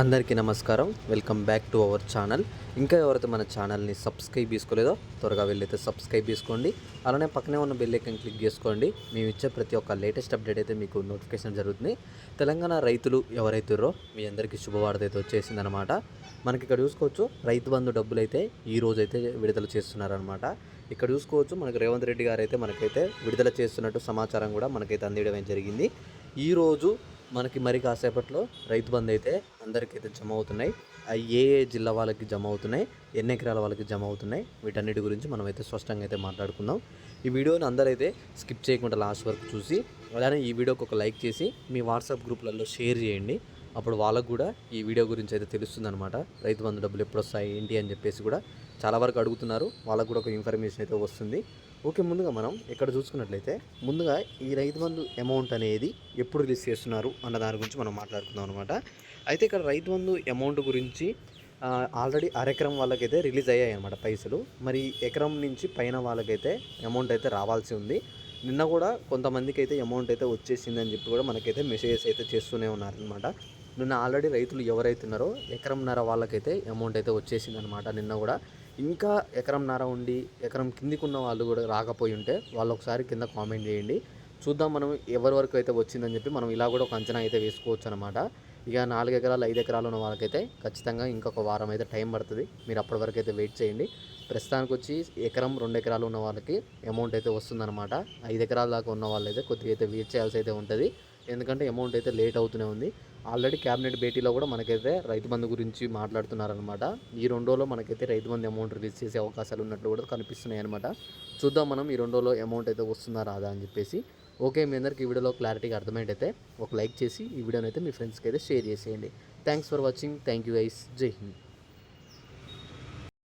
అందరికీ నమస్కారం. Welcome back to our channel ఇంకా ఎవరైతే మన ఛానల్ని సబ్స్క్రైబ్ చేసుకోలేదో త్వరగా వెళ్ళైతే సబ్స్క్రైబ్ చేసుకోండి. అలానే పక్కనే ఉన్న బెల్ ఐకన్ క్లిక్ చేసుకోండి. మేము ఇచ్చే ప్రతి ఒక్క లేటెస్ట్ అప్డేట్ అయితే మీకు నోటిఫికేషన్ జరుగుతుంది. తెలంగాణ రైతులు ఎవరైతుర్రో మీ అందరికీ శుభవార్త అయితే వచ్చేసిందనమాట మనకి ఇక్కడ చూసుకోవచ్చు రైతు బంధు డబ్బులు అయితే ఈ రోజు అయితే విడుదల చేస్తున్నారనమాట ఇక్కడ చూసుకోవచ్చు మనకి రేవంత్ రెడ్డి గారు అయితే మనకైతే విడుదల చేస్తున్నట్టు సమాచారం కూడా మనకైతే అందించడం జరిగింది. ఈరోజు మనకి మరి కాసేపట్లో రైతు బంధు అయితే అందరికైతే జమ అవుతున్నాయి. ఏ ఏ జిల్లా వాళ్ళకి జమ అవుతున్నాయి ఎన్ని ఎకరాల వాళ్ళకి జమ అవుతున్నాయి వీటన్నిటి గురించి మనం అయితే స్పష్టంగా అయితే మాట్లాడుకుందాం. ఈ వీడియోని అందరైతే స్కిప్ చేయకుండా లాస్ట్ వరకు చూసి అలానే ఈ వీడియోకి ఒక లైక్ చేసి మీ వాట్సాప్ గ్రూప్లలో షేర్ చేయండి. అప్పుడు వాళ్ళకు కూడా ఈ వీడియో గురించి అయితే తెలుస్తుందన్నమాట. రైతు బంధు డబ్బులు ఎప్పుడు వస్తాయి ఏంటి అని చెప్పేసి కూడా చాలా వరకు అడుగుతున్నారు. వాళ్ళకు కూడా ఒక ఇన్ఫర్మేషన్ అయితే వస్తుంది. ఓకే ముందుగా మనం ఇక్కడ చూసుకున్నట్లయితే ముందుగా ఈ రైతు బంధు అమౌంట్ అనేది ఎప్పుడు రిలీజ్ చేస్తున్నారు అన్న దాని గురించి మనం మాట్లాడుకుందాం అనమాట అయితే ఇక్కడ రైతు బంధు అమౌంట్ గురించి ఆల్రెడీ అరెకరం వాళ్ళకైతే రిలీజ్ అయ్యాయి అనమాట పైసలు. మరి ఎకరం నుంచి పైన వాళ్ళకైతే అమౌంట్ అయితే రావాల్సి ఉంది. నిన్న కూడా కొంతమందికి అయితే అమౌంట్ అయితే వచ్చేసింది అని చెప్పి కూడా మనకైతే మెసేజెస్ అయితే చేస్తూనే ఉన్నారనమాట నిన్న ఆల్రెడీ రైతులు ఎవరైతే ఉన్నారో ఎకరంన్నర వాళ్ళకైతే అమౌంట్ అయితే వచ్చేసింది అనమాట నిన్న కూడా. ఇంకా ఎకరంన్నర ఉండి ఎకరం కిందికి ఉన్న వాళ్ళు కూడా రాకపోయి ఉంటే వాళ్ళు ఒకసారి కింద కామెంట్ చేయండి. చూద్దాం మనం ఎవరి వరకు అయితే వచ్చిందని చెప్పి మనం ఇలా కూడా ఒక అంచనా అయితే వేసుకోవచ్చు అనమాట ఇక నాలుగు ఎకరాలు ఐదు ఎకరాలు ఉన్న వాళ్ళకైతే ఖచ్చితంగా ఇంకొక వారం అయితే టైం పడుతుంది. మీరు అప్పటి వరకు అయితే వెయిట్ చేయండి. ప్రస్తుతానికి వచ్చి ఎకరం రెండు ఎకరాలు ఉన్న వాళ్ళకి అమౌంట్ అయితే వస్తుందన్నమాట. ఐదు ఎకరాల దాకా ఉన్న వాళ్ళైతే కొద్దిగా అయితే వెయిట్ చేయాల్సి అయితే ఉంటుంది. ఎందుకంటే అమౌంట్ అయితే లేట్ అవుతూనే ఉంది. ఆల్రెడీ క్యాబినెట్ భేటీలో కూడా మనకైతే రైతు బంధు గురించి మాట్లాడుతున్నారనమాట ఈ రెండు రోజుల్లో మనకైతే రైతు బంధు అమౌంట్ రిలీజ్ చేసే అవకాశాలు ఉన్నట్లు కూడా కనిపిస్తున్నాయి అనమాట చూద్దాం మనం ఈ రెండు రోజుల్లో అమౌంట్ అయితే వస్తుందా రాదా అని చెప్పేసి. ఓకే మీ అందరికీ ఈ వీడియోలో క్లారిటీగా అర్థమైతే ఒక లైక్ చేసి ఈ వీడియోని అయితే మీ ఫ్రెండ్స్కి అయితే షేర్ చేసేయండి. Thanks for watching thank you guys జై హింద్